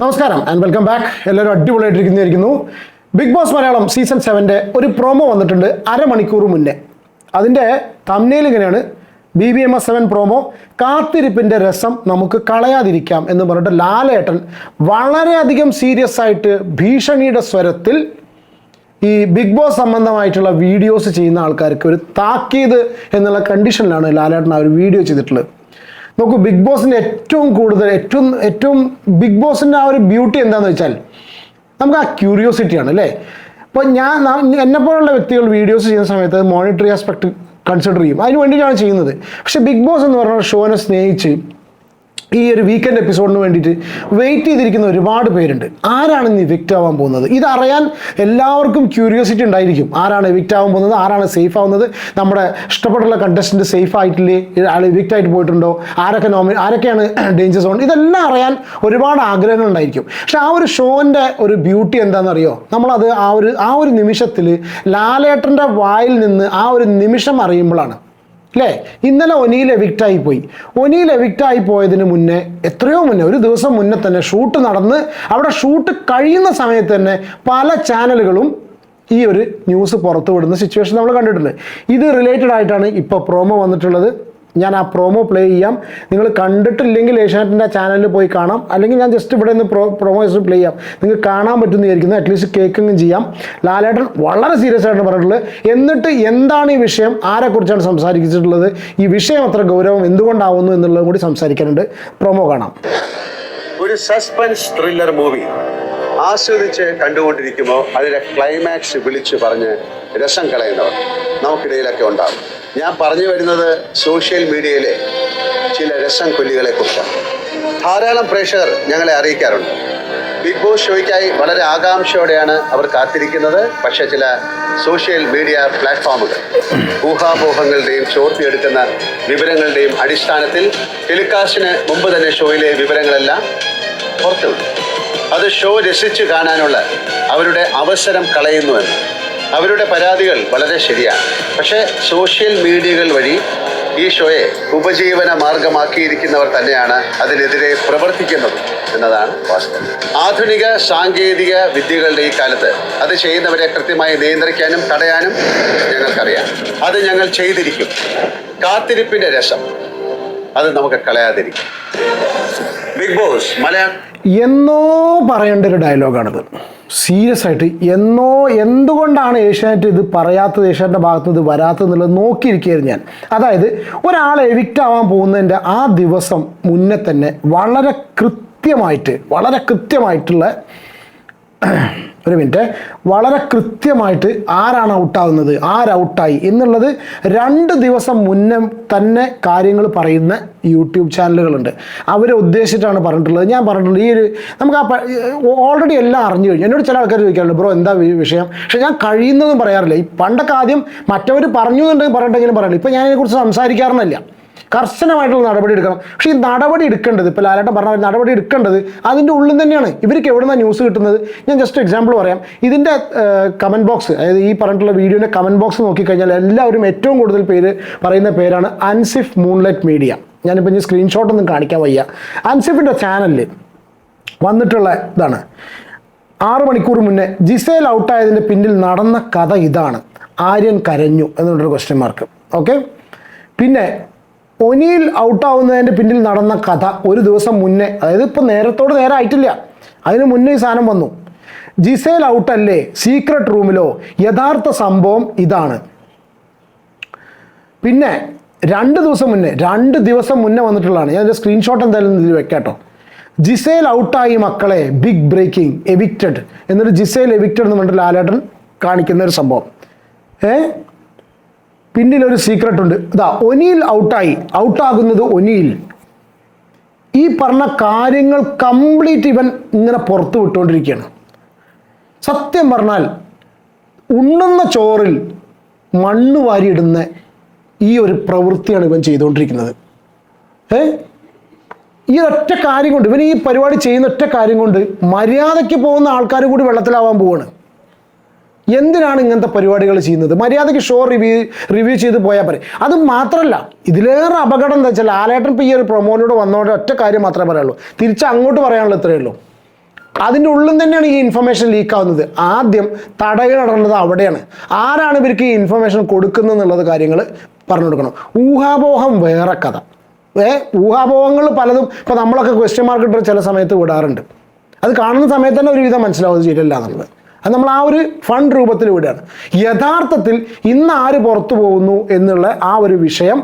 നമസ്കാരം and welcome back എല്ലാവരും അടിപൊളിയായിട്ടിരിക്കുന്നതായിരിക്കുന്നു. ബിഗ് ബോസ് മലയാളം സീസൺ സെവന്റെ ഒരു പ്രോമോ വന്നിട്ടുണ്ട് അരമണിക്കൂർ മുന്നേ. അതിന്റെ തമ്നയിൽ ഇങ്ങനെയാണ്. B B M S seven promo കാത്തിരിപ്പിന്റെ രസം നമുക്ക് കളയാതിരിക്കാം എന്ന് പറഞ്ഞിട്ട് ലാലേട്ടൻ വളരെയധികം സീരിയസ് ആയിട്ട് ഭീഷണിയുടെ സ്വരത്തിൽ ഈ ബിഗ് ബോസ് സംബന്ധമായിട്ടുള്ള വീഡിയോസ് ചെയ്യുന്ന ആൾക്കാർക്ക് ഒരു താക്കീത് എന്നുള്ള കണ്ടീഷനിലാണ് ലാലേട്ടൻ ആ ഒരു വീഡിയോ ചെയ്തിട്ടുള്ളത്. നോക്കൂ ബിഗ് ബോസിന്റെ ഏറ്റവും കൂടുതൽ ഏറ്റവും ഏറ്റവും ബിഗ് ബോസിന്റെ ആ ഒരു ബ്യൂട്ടി എന്താണെന്ന് വെച്ചാൽ നമുക്ക് ആ ക്യൂരിയോസിറ്റിയാണ് അല്ലേ? അപ്പോൾ ഞാൻ എന്നെപ്പോലുള്ള വ്യക്തികൾ വീഡിയോസ് ചെയ്യുന്ന സമയത്ത് മോണിറ്ററി ആസ്പെക്ട് കൺസിഡർ ചെയ്യും. അതിന് വേണ്ടിയിട്ടാണ് ചെയ്യുന്നത്. പക്ഷേ ബിഗ് ബോസ് എന്ന് പറഞ്ഞ ഷോനെ സ്നേഹിച്ച് ഈ ഒരു വീക്കെൻഡ് എപ്പിസോഡിന് വേണ്ടിയിട്ട് വെയിറ്റ് ചെയ്തിരിക്കുന്ന ഒരുപാട് പേരുണ്ട്. ആരാണ് ഇന്ന് ഇവിക്റ്റ് ആവാൻ പോകുന്നത്? ഇതറിയാൻ എല്ലാവർക്കും ക്യൂരിയോസിറ്റി ഉണ്ടായിരിക്കും. ആരാണ് ഇവിക്റ്റ് ആവാൻ പോകുന്നത്? ആരാണ് സേഫ് ആവുന്നത്? നമ്മുടെ ഇഷ്ടപ്പെട്ടുള്ള കണ്ടസ്റ്റന്റ് സേഫ് ആയിട്ടില്ലേ? ആൾ ഇവിക്റ്റ് ആയിട്ട് പോയിട്ടുണ്ടോ? ആരൊക്കെ നോമി ആരൊക്കെയാണ് ഡേഞ്ചർ സോൺ ഇതെല്ലാം അറിയാൻ ഒരുപാട് ആഗ്രഹങ്ങൾ ഉണ്ടായിരിക്കും. പക്ഷെ ആ ഒരു ഷോന്റെ ഒരു ബ്യൂട്ടി എന്താണെന്നറിയോ? നമ്മളത് ആ ഒരു ആ ഒരു നിമിഷത്തിൽ ലാലേട്ടന്റെ വായിൽ നിന്ന് ആ ഒരു നിമിഷം അറിയുമ്പോഴാണ്. അല്ലേ? ഇന്നലെ ഒനിയിൽ എവിക്റ്റായി പോയി. ഒനിയിൽ എവിക്റ്റായി പോയതിന് മുന്നേ എത്രയോ മുന്നേ ഒരു ദിവസം മുന്നേ തന്നെ ഷൂട്ട് നടന്ന് അവിടെ ഷൂട്ട് കഴിയുന്ന സമയത്ത് തന്നെ പല ചാനലുകളും ഈ ഒരു ന്യൂസ് പുറത്തു വിടുന്ന സിറ്റുവേഷൻ നമ്മൾ കണ്ടിട്ടുണ്ട്. ഇത് റിലേറ്റഡ് ആയിട്ടാണ് ഇപ്പോൾ പ്രോമോ വന്നിട്ടുള്ളത്. ഞാൻ ആ പ്രോമോ പ്ലേ ചെയ്യാം. നിങ്ങൾ കണ്ടിട്ടില്ലെങ്കിൽ ഏഷ്യാനെറ്റിന്റെ ചാനലിൽ പോയി കാണാം. അല്ലെങ്കിൽ ഞാൻ ജസ്റ്റ് ഇവിടെ നിന്ന് പ്രോ പ്രോമോ ജസ്റ്റ് പ്ലേ ചെയ്യാം. നിങ്ങൾക്ക് കാണാൻ പറ്റുമെന്ന് വിചാരിക്കുന്നു അറ്റ്ലീസ്റ്റ് കേക്കിങ്ങും ചെയ്യാം. ലാലേട്ടൻ വളരെ സീരിയസ് ആയിട്ട് പറഞ്ഞിട്ടുള്ളത്. എന്നിട്ട് എന്താണ് ഈ വിഷയം? ആരെക്കുറിച്ചാണ് സംസാരിച്ചിട്ടുള്ളത്? ഈ വിഷയം അത്ര ഗൗരവം എന്തുകൊണ്ടാവുന്നു എന്നുള്ളതും കൂടി സംസാരിക്കാനുണ്ട്. പ്രൊമോ കാണാം. ഒരു സസ്പെൻസ് ത്രില്ലർ മൂവി ആസ്വദിച്ച് കണ്ടുകൊണ്ടിരിക്കുമ്പോൾ അതിന്റെ ക്ലൈമാക്സ് വിളിച്ചു പറഞ്ഞ് രസം കളയുന്നവർ നമുക്കിടയിലൊക്കെ ഉണ്ടാവും ഞാൻ പറഞ്ഞു വരുന്നത് സോഷ്യൽ മീഡിയയിലെ ചില രസം കൊല്ലികളെ കുറിച്ചാണ്. ധാരാളം പ്രേക്ഷകർ ഞങ്ങളെ അറിയിക്കാറുണ്ട്. ബിഗ് ബോസ് ഷോയ്ക്കായി വളരെ ആകാംക്ഷയോടെയാണ് അവർ കാത്തിരിക്കുന്നത്. പക്ഷേ ചില സോഷ്യൽ മീഡിയ പ്ലാറ്റ്ഫോമുകൾ ഊഹാപോഹങ്ങളുടെയും ചോർത്തിയെടുക്കുന്ന വിവരങ്ങളുടെയും അടിസ്ഥാനത്തിൽ ടെലികാസ്റ്റിന് മുമ്പ് തന്നെ ഷോയിലെ വിവരങ്ങളെല്ലാം പുറത്തുവിട്ടു. അത് ഷോ രസിച്ച് കാണാനുള്ള അവരുടെ അവസരം കളയുന്നുവെന്ന് അവരുടെ പരാതികൾ വളരെ ശരിയാണ് പക്ഷേ സോഷ്യൽ മീഡിയകൾ വഴി ഈ ഷോയെ ഉപജീവന മാർഗമാക്കിയിരിക്കുന്നവർ തന്നെയാണ് അതിനെതിരെ പ്രവർത്തിക്കുന്നത് എന്നതാണ് വാസ്തവം. ആധുനിക സാങ്കേതിക വിദ്യകളുടെ ഈ കാലത്ത് അത് ചെയ്യുന്നവരെ കൃത്യമായി നിയന്ത്രിക്കാനും തടയാനും ഞങ്ങൾക്കറിയാം. അത് ഞങ്ങൾ ചെയ്തിരിക്കും. കാത്തിരിപ്പിന്റെ രസം. അത് നമുക്ക് കളയാതിരിക്കും. ബിഗ് ബോസ് മലയാളം എന്നോ പറയേണ്ട ഒരു ഡയലോഗാണിത്. സീരിയസ് ആയിട്ട് എന്നോ എന്തുകൊണ്ടാണ് ഏഷ്യാനെറ്റ് ഇത് പറയാത്തത് ഏഷ്യാനെറ്റിന്റെ ഭാഗത്തുനിന്ന് ഇത് വരാത്തത് എന്നുള്ളത് നോക്കിയിരിക്കുകയായിരുന്നു ഞാൻ. അതായത് ഒരാൾ എവിക്റ്റ് ആവാൻ പോകുന്നതിന്റെ ആ ദിവസം മുന്നേ തന്നെ വളരെ കൃത്യമായിട്ട് വളരെ കൃത്യമായിട്ടുള്ള ഒരു മിനിറ്റ്. വളരെ കൃത്യമായിട്ട് ആരാണ് ഔട്ടാവുന്നത്? ആര് ഔട്ടായി? എന്നുള്ളത് രണ്ട് ദിവസം മുന്നേ തന്നെ കാര്യങ്ങൾ പറയുന്ന യൂട്യൂബ് ചാനലുകളുണ്ട്. അവരെ ഉദ്ദേശിച്ചിട്ടാണ് പറഞ്ഞിട്ടുള്ളത്. ഞാൻ പറഞ്ഞിട്ടുണ്ട് ഈ ഒരു നമുക്ക് ആ ഓൾറെഡി എല്ലാം അറിഞ്ഞു കഴിഞ്ഞു. എന്നോട് ചില ആൾക്കാർ ചോദിക്കാറുണ്ട് ബ്രോ എന്താ വിഷയം? പക്ഷെ ഞാൻ കഴിയുന്നതും പറയാറില്ല. ഈ പണ്ടൊക്കെ ആദ്യം മറ്റവർ പറഞ്ഞു എന്നുണ്ടെങ്കിൽ പറഞ്ഞിട്ടെങ്കിലും പറയില്ല. ഇപ്പം ഞാൻ ഇതിനെക്കുറിച്ച് സംസാരിക്കാറൊന്നുമില്ല. കർശനമായിട്ടുള്ള നടപടി എടുക്കണം. പക്ഷേ ഈ നടപടി എടുക്കേണ്ടത് ഇപ്പോൾ ലാലേട്ടൻ പറഞ്ഞ നടപടി എടുക്കേണ്ടത് അതിന്റെ ഉള്ളിൽ തന്നെയാണ്. ഇവർക്ക് എവിടെ ന്യൂസ് കിട്ടുന്നത്? ഞാൻ ജസ്റ്റ് എക്സാമ്പിൾ പറയാം. ഇതിന്റെ കമന്റ് ബോക്സ് അതായത് ഈ പറഞ്ഞിട്ടുള്ള വീഡിയോന്റെ കമന്റ് ബോക്സ് നോക്കിക്കഴിഞ്ഞാൽ എല്ലാവരും ഏറ്റവും കൂടുതൽ പേര് പറയുന്ന പേരാണ് അൻസിഫ് മൂൺലൈറ്റ് മീഡിയ ഞാനിപ്പോൾ ഇനി സ്ക്രീൻഷോട്ട് ഒന്നും കാണിക്കാൻ വയ്യ. അൻസിഫിന്റെ ചാനലിൽ വന്നിട്ടുള്ള ഇതാണ്. ആറ് മണിക്കൂർ മുന്നേ ജിസേൽ ഔട്ടായതിന്റെ പിന്നിൽ നടന്ന കഥ ഇതാണ്. ആര്യൻ കരഞ്ഞു എന്നുള്ളൊരു ക്വസ്റ്റ്യൻ മാർക്ക് ഓക്കെ പിന്നെ ഒനിയിൽ ഔട്ടാവുന്നതിന്റെ പിന്നിൽ നടന്ന കഥ ഒരു ദിവസം മുന്നേ അതായത് ഇപ്പോൾ നേരത്തോട് നേരെ ആയിട്ടില്ല. അതിന് മുന്നേ ഈ സാധനം വന്നു. ജിസേൽ ഔട്ടല്ലേ സീക്രട്ട് റൂമിലോ യഥാർത്ഥ സംഭവം ഇതാണ്. പിന്നെ രണ്ട് ദിവസം മുന്നേ രണ്ട് ദിവസം മുന്നേ വന്നിട്ടുള്ളതാണ്. ഞാൻ സ്ക്രീൻഷോട്ട് എന്തായാലും ഇതിൽ വെക്കാട്ടോ. ജിസേൽ ഔട്ടായി മക്കളെ ബിഗ് ബ്രേക്കിംഗ് എവിക്റ്റഡ് എന്നിട്ട് ജിസേൽ എവിക്റ്റഡ് എന്ന് പറഞ്ഞിട്ട് ലാലേട്ടൻ കാണിക്കുന്ന ഒരു സംഭവം. ഏ? പിന്നിലൊരു സീക്രട്ട് ഉണ്ട്. ഇതാ ഒനിയിൽ ഔട്ടായി. ഔട്ടാകുന്നത് ഒനിയിൽ. ഈ പറഞ്ഞ കാര്യങ്ങൾ കംപ്ലീറ്റ് ഇവൻ ഇങ്ങനെ പുറത്തു വിട്ടുകൊണ്ടിരിക്കുകയാണ്. സത്യം പറഞ്ഞാൽ ഉണ്ണുന്ന ചോറിൽ മണ്ണ് വാരിയിടുന്ന ഈ ഒരു പ്രവൃത്തിയാണ് ഇവൻ ചെയ്തുകൊണ്ടിരിക്കുന്നത്. ഏ? ഈ ഒറ്റ കാര്യം കൊണ്ട് ഇവൻ ഈ പരിപാടി ചെയ്യുന്ന ഒറ്റ കാര്യം കൊണ്ട് മര്യാദയ്ക്ക് പോകുന്ന ആൾക്കാർ കൂടി വെള്ളത്തിലാവാൻ പോവാണ്. എന്തിനാണ് ഇങ്ങനത്തെ പരിപാടികൾ ചെയ്യുന്നത്? മര്യാദയ്ക്ക് ഷോ റിവ്യൂ റിവ്യൂ ചെയ്ത് പോയാൽ പറയും അത് മാത്രമല്ല ഇതിലേറെ അപകടം എന്താ വെച്ചാൽ ആലേട്ടൻ ഇപ്പോൾ ഈ ഒരു പ്രൊമോയിലൂടെ വന്നോടെ ഒറ്റ കാര്യം മാത്രമേ പറയുള്ളൂ തിരിച്ച് അങ്ങോട്ട് പറയാനുള്ളൂ ഇത്രയേ ഉള്ളൂ. അതിന്റെ ഉള്ളിൽ തന്നെയാണ് ഈ ഇൻഫർമേഷൻ ലീക്ക് ആവുന്നത്. ആദ്യം തടയിടേണ്ടത് അവിടെയാണ്. ആരാണ് ഇവർക്ക് ഈ ഇൻഫർമേഷൻ കൊടുക്കുന്നത് എന്നുള്ളത് കാര്യങ്ങൾ പറഞ്ഞു കൊടുക്കണം. ഊഹാപോഹം വേറെ കഥ. ഏ? ഊഹാപോഹങ്ങൾ പലതും ഇപ്പോൾ നമ്മളൊക്കെ ക്വസ്റ്റ്യൻ മാർക്ക് ഇട്ട് ചില സമയത്ത് വിടാറുണ്ട്. അത് കാണുന്ന സമയത്ത് തന്നെ ഒരുവിധം മനസ്സിലാവുന്നത് ശരിയല്ല എന്നുള്ളത്. അത് നമ്മൾ ആ ഒരു ഫണ്ട് രൂപത്തിൽ വിടുകയാണ് യഥാർത്ഥത്തിൽ ഇന്ന് ആര് പുറത്തു പോകുന്നു എന്നുള്ള ആ ഒരു വിഷയം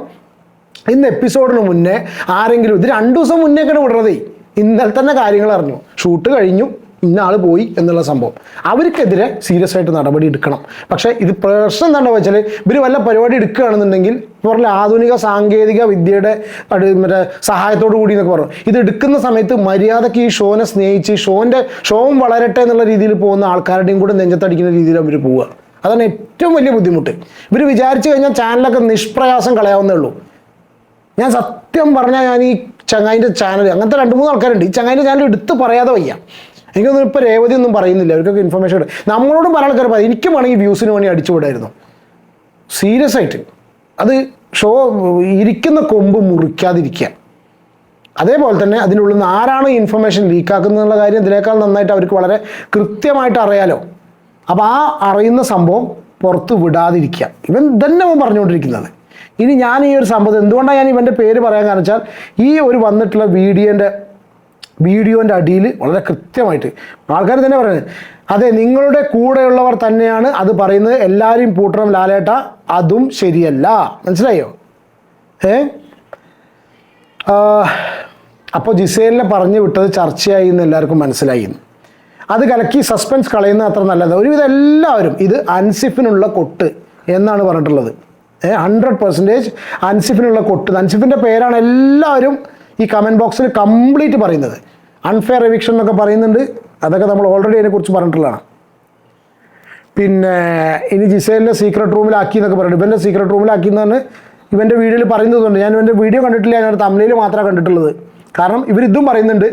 ഇന്ന് എപ്പിസോഡിന് മുന്നേ ആരെങ്കിലും ഇത് രണ്ടു ദിവസം മുന്നേക്കാണ് വിടുന്നതേ ഇന്നലെ തന്നെ കാര്യങ്ങൾ അറിഞ്ഞു. ഷൂട്ട് കഴിഞ്ഞു. ഇന്ന ആൾ പോയി എന്നുള്ള സംഭവം. അവർക്കെതിരെ സീരിയസ് ആയിട്ട് നടപടി എടുക്കണം. പക്ഷേ ഇത് പ്രശ്നം എന്താണെന്ന് വെച്ചാൽ ഇവർ വല്ല പരിപാടി എടുക്കുകയാണെന്നുണ്ടെങ്കിൽ പറഞ്ഞ ആധുനിക സാങ്കേതിക വിദ്യയുടെ മറ്റേ സഹായത്തോടു കൂടി എന്നൊക്കെ പറഞ്ഞു ഇത് എടുക്കുന്ന സമയത്ത് മര്യാദയ്ക്ക് ഈ ഷോനെ സ്നേഹിച്ച് ഷോന്റെ ഷോവും വളരട്ടെ എന്നുള്ള രീതിയിൽ പോകുന്ന ആൾക്കാരുടെയും കൂടെ നെഞ്ചത്തടിക്കുന്ന രീതിയിൽ അവർ പോവുക. അതാണ് ഏറ്റവും വലിയ ബുദ്ധിമുട്ട്. ഇവർ വിചാരിച്ചു കഴിഞ്ഞാൽ ചാനലൊക്കെ നിഷ്പ്രയാസം കളയാവുന്നേ ഉള്ളൂ. ഞാൻ സത്യം പറഞ്ഞാൽ ഞാൻ ഈ ചങ്ങായിന്റെ ചാനൽ അങ്ങനത്തെ രണ്ട് മൂന്ന് ആൾക്കാരുണ്ട്. ഈ ചങ്ങായിന്റെ ചാനൽ എടുത്ത് പറയാതെ വയ്യ. എനിക്കൊന്നും ഇപ്പോൾ രേവതി ഒന്നും പറയുന്നില്ല. അവർക്കൊക്കെ ഇൻഫർമേഷൻ ഉണ്ട്. നമ്മളോടും പല ആൾക്കാർ പറയും. എനിക്കും വേണമെങ്കിൽ വ്യൂസിന് വേണ്ടി അടിച്ചു വിടായിരുന്നു. സീരിയസ് ആയിട്ട്. അത് ഷോ ഇരിക്കുന്ന കൊമ്പ് മുറിക്കാതിരിക്കുക. അതേപോലെ തന്നെ അതിനുള്ളിൽ നിന്ന് ആരാണ് ഇൻഫർമേഷൻ ലീക്കാക്കുന്നതെന്നുള്ള കാര്യം ഇതിനേക്കാൾ നന്നായിട്ട് അവർക്ക് വളരെ കൃത്യമായിട്ട് അറിയാലോ. അപ്പോൾ ആ അറിയുന്ന സംഭവം പുറത്ത് വിടാതിരിക്കുക. ഇവൻ തന്നെ അവൻ പറഞ്ഞുകൊണ്ടിരിക്കുന്നത്. ഇനി ഞാൻ ഈ ഒരു സംഭവം എന്തുകൊണ്ടാണ് ഞാൻ ഇവന്റെ പേര് പറയാൻ കാരണം വെച്ചാൽ ഈ ഒരു വന്നിട്ടുള്ള വീഡിയോന്റെ വീഡിയോന്റെ അടിയിൽ വളരെ കൃത്യമായിട്ട്. ആൾക്കാർ തന്നെ പറയുന്നത് അതെ നിങ്ങളുടെ കൂടെയുള്ളവർ തന്നെയാണ് അത് പറയുന്നത്. എല്ലാവരും പൂട്ടണം ലാലേട്ട. അതും ശരിയല്ല. മനസ്സിലായോ? ഏ? അപ്പോൾ ജിസേലിനെ പറഞ്ഞു വിട്ടത് ചർച്ചയായി എന്ന് എല്ലാവർക്കും മനസ്സിലായി. അത് കലക്കി സസ്പെൻസ് കളയുന്ന അത്ര നല്ലത്. ഒരുവിധം എല്ലാവരും ഇത് അൻസിഫിനുള്ള കൊട്ട് എന്നാണ് പറഞ്ഞിട്ടുള്ളത്. ഹൺഡ്രഡ് പെർസെന്റേജ് അൻസിഫിനുള്ള കൊട്ട്. അൻസിഫിന്റെ പേരാണ് എല്ലാവരും ഈ കമന്റ് ബോക്സിൽ കംപ്ലീറ്റ് പറയുന്നത്. അൺഫെയർ എവിക്ഷൻ എന്നൊക്കെ പറയുന്നുണ്ട്. അതൊക്കെ നമ്മൾ ഓൾറെഡി അതിനെക്കുറിച്ച് പറഞ്ഞിട്ടുള്ളതാണ്. പിന്നെ ഇനി ജിസേലിന്റെ സീക്രട്ട് റൂമിലാക്കി എന്നൊക്കെ പറയുന്നത് ഇവന്റെ സീക്രട്ട് റൂമിലാക്കി എന്നാണ് ഇവന്റെ വീഡിയോയിൽ പറയുന്നതുകൊണ്ട് ഞാൻ ഇവന്റെ വീഡിയോ കണ്ടിട്ടില്ല ഞാൻ തമിഴിൽ മാത്രമേ കണ്ടിട്ടുള്ളത്. കാരണം ഇവരിതും പറയുന്നുണ്ട്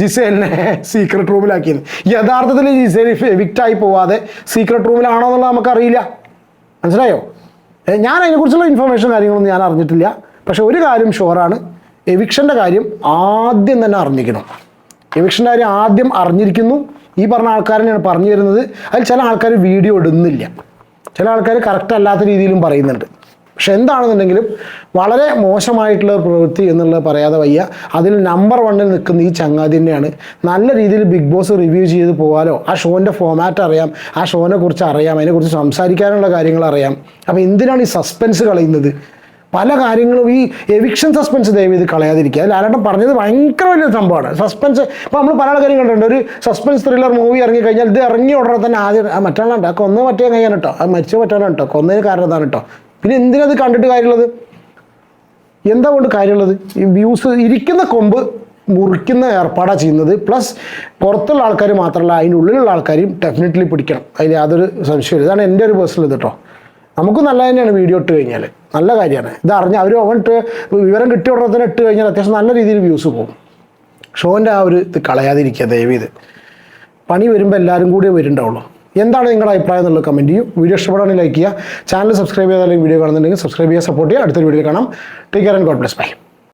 ജിസേലിനെ സീക്രട്ട് റൂമിലാക്കിയെന്ന് യഥാർത്ഥത്തിൽ ജിസേൽ എവിക്റ്റായി പോവാതെ സീക്രട്ട് റൂമിലാണോ എന്നുള്ളത് നമുക്കറിയില്ല. മനസ്സിലായോ? ഞാൻ അതിനെക്കുറിച്ചുള്ള ഇൻഫർമേഷൻ കാര്യങ്ങളൊന്നും ഞാൻ അറിഞ്ഞിട്ടില്ല. പക്ഷെ ഒരു കാര്യം ഷുവറാണ് എവിക്ഷന്റെ കാര്യം ആദ്യം തന്നെ അറിഞ്ഞിരിക്കണം. എവിക്ഷന്റെ ആദ്യം അറിഞ്ഞിരിക്കുന്നു. ഈ പറഞ്ഞ ആൾക്കാരനെയാണ് പറഞ്ഞു തരുന്നത്. അതിൽ ചില ആൾക്കാർ വീഡിയോ ഇടുന്നില്ല. ചില ആൾക്കാർ കറക്റ്റ് അല്ലാത്ത രീതിയിലും പറയുന്നുണ്ട്. പക്ഷെ എന്താണെന്നുണ്ടെങ്കിലും വളരെ മോശമായിട്ടുള്ള പ്രവൃത്തി എന്നുള്ളത് പറയാതെ വയ്യ. അതിൽ നമ്പർ വണ്ണിൽ നിൽക്കുന്ന ഈ ചങ്ങാതി തന്നെയാണ്. നല്ല രീതിയിൽ ബിഗ് ബോസ് റിവ്യൂ ചെയ്ത് പോകാലോ ആ ഷോന്റെ ഫോമാറ്റ് അറിയാം. ആ ഷോനെ കുറിച്ച് അറിയാം. അതിനെക്കുറിച്ച് സംസാരിക്കാനുള്ള കാര്യങ്ങൾ അറിയാം. അപ്പോൾ എന്തിനാണ് ഈ സസ്പെൻസ് കളയുന്നത്? പല കാര്യങ്ങളും ഈ എവിക്ഷൻ സസ്പെൻസ് ദയവ് ഇത് കളയാതിരിക്കുക. അതിൽ ആരാട്ടം പറഞ്ഞത് ഭയങ്കര വലിയ സംഭവമാണ്. സസ്പെൻസ് ഇപ്പോൾ നമ്മൾ പല ആൾക്കാരും കണ്ടിട്ടുണ്ട്. ഒരു സസ്പെൻസ് ത്രില്ലർ മൂവി ഇറങ്ങി കഴിഞ്ഞാൽ ഇത് ഇറങ്ങി ഉടനെ തന്നെ ആദ്യം ആ മറ്റാളാണ് ആ കൊന്ന മറ്റേ കഴിയാൻ കേട്ടോ ആ മരിച്ച മറ്റാളാണ് കേട്ടോ കൊന്നതിന് കാരണം എന്താണ് കേട്ടോ പിന്നെ എന്തിനത് കണ്ടിട്ട് കാര്യമുള്ളത്? എന്താ കൊണ്ട് കാര്യമുള്ളത്? ഈ വ്യൂസ് ഇരിക്കുന്ന കൊമ്പ് മുറിക്കുന്ന ഏർപ്പാടാണ് ചെയ്യുന്നത്. പ്ലസ് പുറത്തുള്ള ആൾക്കാർ മാത്രമല്ല അതിനുള്ളിലുള്ള ആൾക്കാരും ഡെഫിനറ്റ്ലി പിടിക്കണം. അതിൽ യാതൊരു സംശയമില്ല ഇതാണ് എന്റെ ഒരു പേഴ്സണൽ ഇത് കേട്ടോ നമുക്ക് നല്ല തന്നെയാണ് വീഡിയോ ഇട്ട് കഴിഞ്ഞാൽ നല്ല കാര്യമാണ്. ഇത് അറിഞ്ഞ് അവർ അവനിട്ട് വിവരം കിട്ടിയ ഉടനെ തന്നെ ഇട്ട് കഴിഞ്ഞാൽ അത്യാവശ്യം നല്ല രീതിയിൽ വ്യൂസ് പോകും. ഷോന്റെ ആ ഒരു ഇത് കളയാതിരിക്കുക ദയവീത് പണി വരുമ്പോൾ എല്ലാവരും കൂടിയേ വരുന്നുണ്ടാവുള്ളൂ. എന്താണ് നിങ്ങളുടെ അഭിപ്രായം എന്നുള്ളത് കമന്റ് ചെയ്യും. വീഡിയോ ഇഷ്ടപ്പെടുകയാണെങ്കിൽ ലൈക്ക് ചെയ്യുക. ചാനൽ സബ്സ്ക്രൈബ് ചെയ്താലും വീഡിയോ കാണുന്നുണ്ടെങ്കിൽ സബ്സ്ക്രൈബ് ചെയ്യുക സപ്പോർട്ട് ചെയ്യുക. അടുത്തൊരു വീഡിയോ കാണാം. Take care and God bless bye